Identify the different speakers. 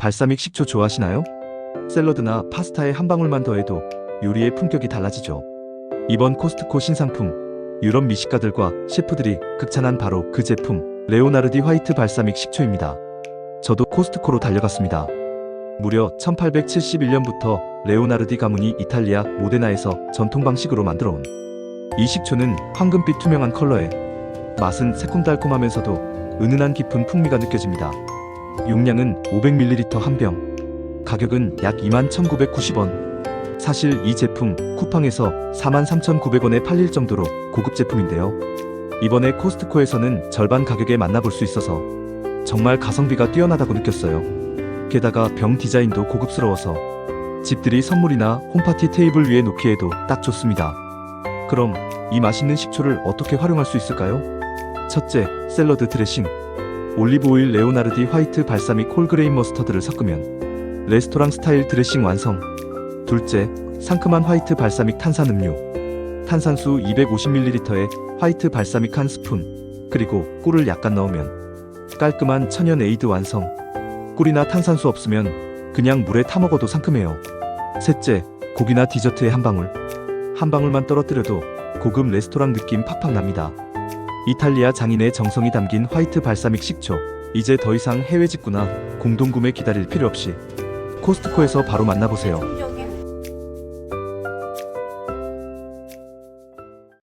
Speaker 1: 발사믹 식초 좋아하시나요? 샐러드나 파스타에 한 방울만 더해도 요리의 품격이 달라지죠. 이번 코스트코 신상품 유럽 미식가들과 셰프들이 극찬한 바로 그 제품 레오나르디 화이트 발사믹 식초입니다. 저도 코스트코로 달려갔습니다. 무려 1871년부터 레오나르디 가문이 이탈리아 모데나에서 전통 방식으로 만들어 온 이 식초는 황금빛 투명한 컬러에 맛은 새콤달콤하면서도 은은한 깊은 풍미가 느껴집니다. 용량은 500ml 한 병. 가격은 약 21,990원. 사실 이 제품 쿠팡에서 43,900원에 팔릴 정도로 고급 제품인데요. 이번에 코스트코에서는 절반 가격에 만나볼 수 있어서 정말 가성비가 뛰어나다고 느꼈어요. 게다가 병 디자인도 고급스러워서 집들이 선물이나 홈파티 테이블 위에 놓기에도 딱 좋습니다. 그럼 이 맛있는 식초를 어떻게 활용할 수 있을까요? 첫째, 샐러드 드레싱. 올리브오일 레오나르디 화이트 발사믹 홀그레인 머스터드를 섞으면 레스토랑 스타일 드레싱 완성. 둘째, 상큼한 화이트 발사믹 탄산 음료. 탄산수 250ml에 화이트 발사믹 한 스푼, 그리고 꿀을 약간 넣으면 깔끔한 천연 에이드 완성. 꿀이나 탄산수 없으면 그냥 물에 타 먹어도 상큼해요. 셋째, 고기나 디저트에 한 방울. 한 방울만 떨어뜨려도 고급 레스토랑 느낌 팍팍 납니다. 이탈리아 장인의 정성이 담긴 화이트 발사믹 식초. 이제 더 이상 해외 직구나 공동구매 기다릴 필요 없이 코스트코에서 바로 만나보세요.